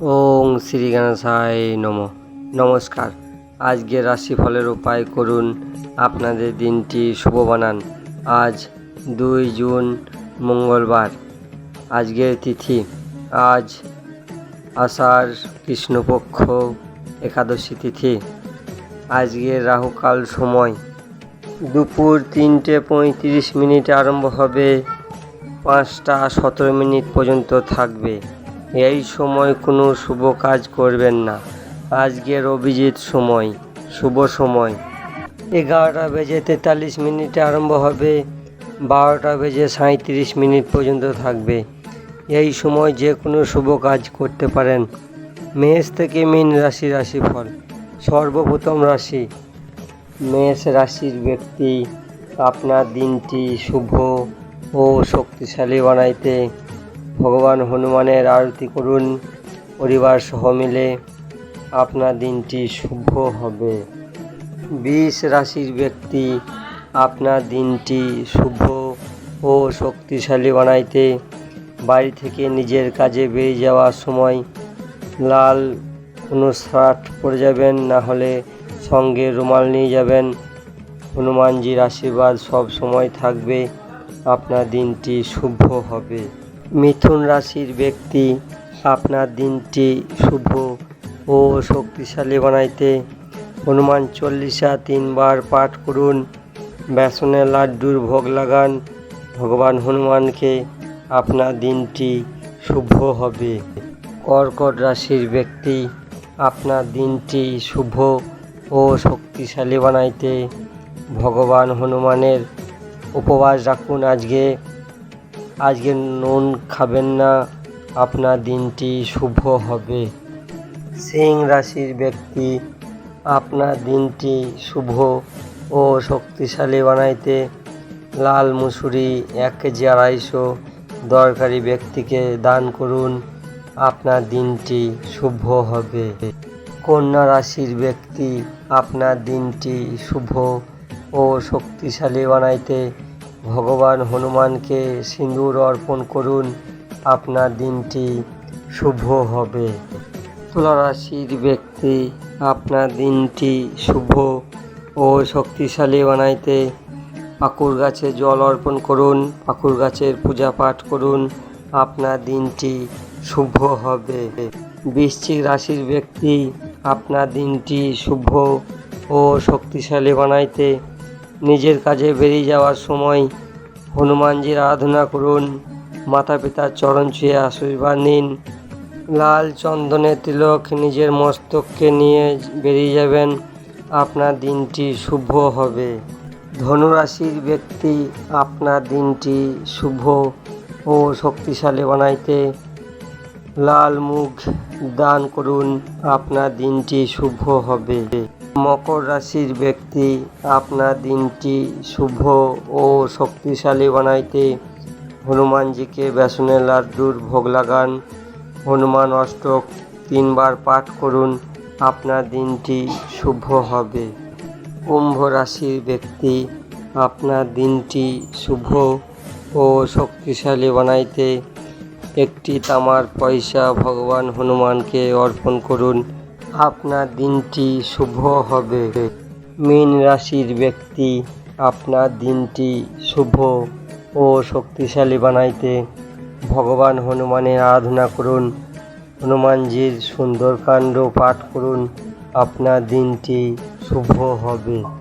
ওং শ্রী গণেশায় নম। নমস্কার। আজকের রাশিফলের উপায় করুন। আপনাদের দিনটি শুভ বানান। আজ দুই জুন, মঙ্গলবার। আজকের তিথি, আজ আষাঢ় কৃষ্ণপক্ষ একাদশী তিথি। আজকের রাহুকাল সময়। দুপুর তিনটে পঁয়ত্রিশ মিনিটে আরম্ভ হবে। পাঁচটা সতেরো মিনিট পর্যন্ত থাকবে। এই সময় কোনো শুভ কাজ করবেন না। আজকের অভিজিৎ সময়, শুভ সময়। এগারোটা বেজে তেতাল্লিশ মিনিটে আরম্ভ হবে, বারোটা বেজে সাঁত্রিশ মিনিট পর্যন্ত থাকবে। এই সময় যে কোনো শুভ কাজ করতে পারেন। মেষ থেকে মীন রাশি, রাশিফল, সর্বপ্রথম রাশি। মেষ রাশির ব্যক্তি আপনার দিনটি শুভ ও শক্তিশালী বানাইতে ভগবান হনুমানের আরতি করুন, পরিবার সহ মিলে। আপনার দিনটি শুভ হবে। বিষ রাশির ব্যক্তি, আপনার দিনটি শুভ ও শক্তিশালী বানাইতে। বাড়ি থেকে নিজের কাজে বেরিয়ে যাওয়ার সময় লাল কোনো শার্ট পরে যাবেন, না হলে সঙ্গে রুমাল নিয়ে যাবেন। হনুমানজির আশীর্বাদ সব সময় থাকবে। আপনার দিনটি শুভ হবে। মিথুন রাশির ব্যক্তি, আপনার দিনটি শুভ ও শক্তিশালী বানাইতে হনুমান চল্লিশা তিনবার পাঠ করুন। বেসনের লাড্ডুর ভোগ লাগান। ভগবান হনুমানকে আপনার দিনটি শুভ হবে। কর্কট রাশির ব্যক্তি, আপনার দিনটি শুভ ও শক্তিশালী বানাইতে ভগবান হনুমানের উপবাস রাখুন আজকে। আজকে নুন খাবেন না, আপনার দিনটি শুভ হবে। সিং রাশির ব্যক্তি, আপনার দিনটি শুভ ও শক্তিশালী বানাইতে লাল মুসুরি, এক কেজি আড়াইশো দরকারি ব্যক্তিকে দান করুন, আপনার দিনটি শুভ হবে। কন্যা রাশির ব্যক্তি, আপনার দিনটি শুভ ও শক্তিশালী বানাইতে ভগবান হনুমানকে সিঁদুর অর্পণ করুন। আপনার দিনটি শুভ হবে। তুলা রাশির ব্যক্তি, আপনার দিনটি শুভ ও শক্তিশালী বানাইতে পাকুর গাছে জল অর্পণ করুন, পাকুর গাছের পূজা পাঠ করুন। আপনার দিনটি শুভ হবে। বৃশ্চিক রাশির ব্যক্তি, আপনার দিনটি শুভ ও শক্তিশালী বানাইতে নিজের কাজে বেরিয়ে যাওয়ার সময় হনুমানজির আরাধনা করুন মাতা পিতার চরণ ছুঁয়ে আশীর্বাদ নিন, লাল চন্দনের তিলক নিজের মস্তককে নিয়ে বেরিয়ে যাবেন, আপনার দিনটি শুভ হবে। ধনুরাশির ব্যক্তি আপনার দিনটি শুভ ও শক্তিশালী বানাইতে লাল মুখ দান করুন, আপনার দিনটি শুভ হবে। মকর রাশির ব্যক্তি, আপনার দিনটি শুভ ও শক্তিশালী বানাইতে হনুমানজিকে বেসনের লাড্ডুর ভোগ লাগান। হনুমান অষ্টক তিনবার পাঠ করুন, আপনার দিনটি শুভ হবে। কুম্ভ রাশির ব্যক্তি, আপনার দিনটি শুভ ও শক্তিশালী বানাইতে একটি তামার পয়সা ভগবান হনুমানকে অর্পণ করুন। আপনার দিনটি শুভ হবে। মীন রাশির ব্যক্তি আপনার দিনটি শুভ ও শক্তিশালী বানাইতে ভগবান হনুমানের আরাধনা করুন। হনুমানজির সুন্দরকাণ্ড পাঠ করুন। আপনার দিনটি শুভ হবে।